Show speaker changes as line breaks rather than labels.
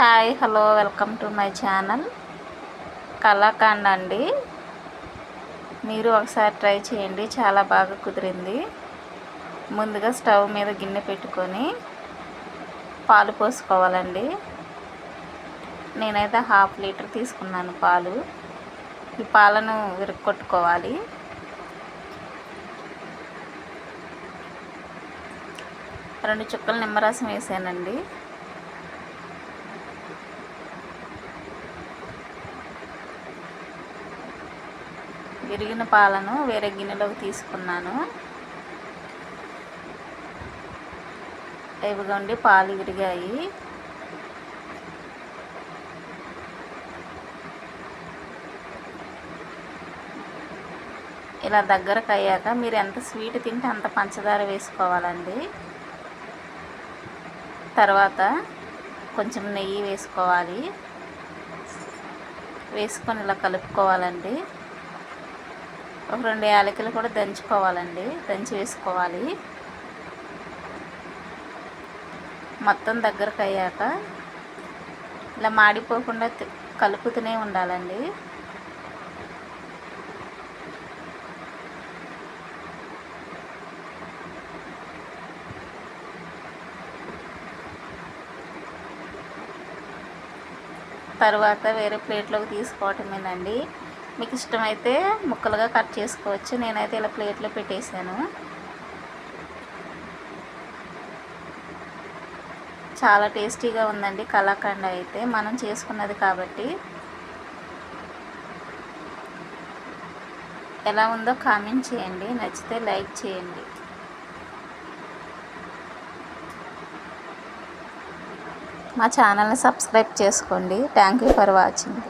Hi hello welcome to my channel. కళాకాండ అండి మీరు ఒకసారి ట్రై చేయండి చాలా బాగా కుదిరింది. ముందుగా స్టవ్ మీద గిన్నె పెట్టుకొని పాలు పోసుకోవాలండి. నేనైతే హాఫ్ లీటర్ తీసుకున్నాను పాలు. ఈ పాలను విరగొట్టుకోవాలి రెండు చుక్కలు నిమ్మరసం వేసానండి. విరిగిన పాలను వేరే గిన్నెలోకి తీసుకున్నాను. ఇవిగోండి పాలు విరిగాయి. ఇలా దగ్గరకు అయ్యాక మీరు ఎంత స్వీట్ తింటే అంత పంచదార వేసుకోవాలండి. తర్వాత కొంచెం నెయ్యి వేసుకోవాలి. వేసుకొని ఇలా కలుపుకోవాలండి. ఒక రెండు యాలకులు కూడా దంచుకోవాలండి. దంచి వేసుకోవాలి. మొత్తం దగ్గరకు అయ్యాక ఇలా మాడిపోకుండా కలుపుతూనే ఉండాలండి. తర్వాత వేరే ప్లేట్లోకి తీసుకోవటమేనండి. మీకు ఇష్టమైతే ముక్కలుగా కట్ చేసుకోవచ్చు. నేనైతే ఇలా ప్లేట్లో పెట్టేశాను. చాలా టేస్టీగా ఉందండి కలాకండ అయితే. మనం చేసుకున్నది కాబట్టి. ఎలా ఉందో కామెంట్ చేయండి. నచ్చితే లైక్ చేయండి. మా ఛానల్ని సబ్స్క్రైబ్ చేసుకోండి. Thank you for watching.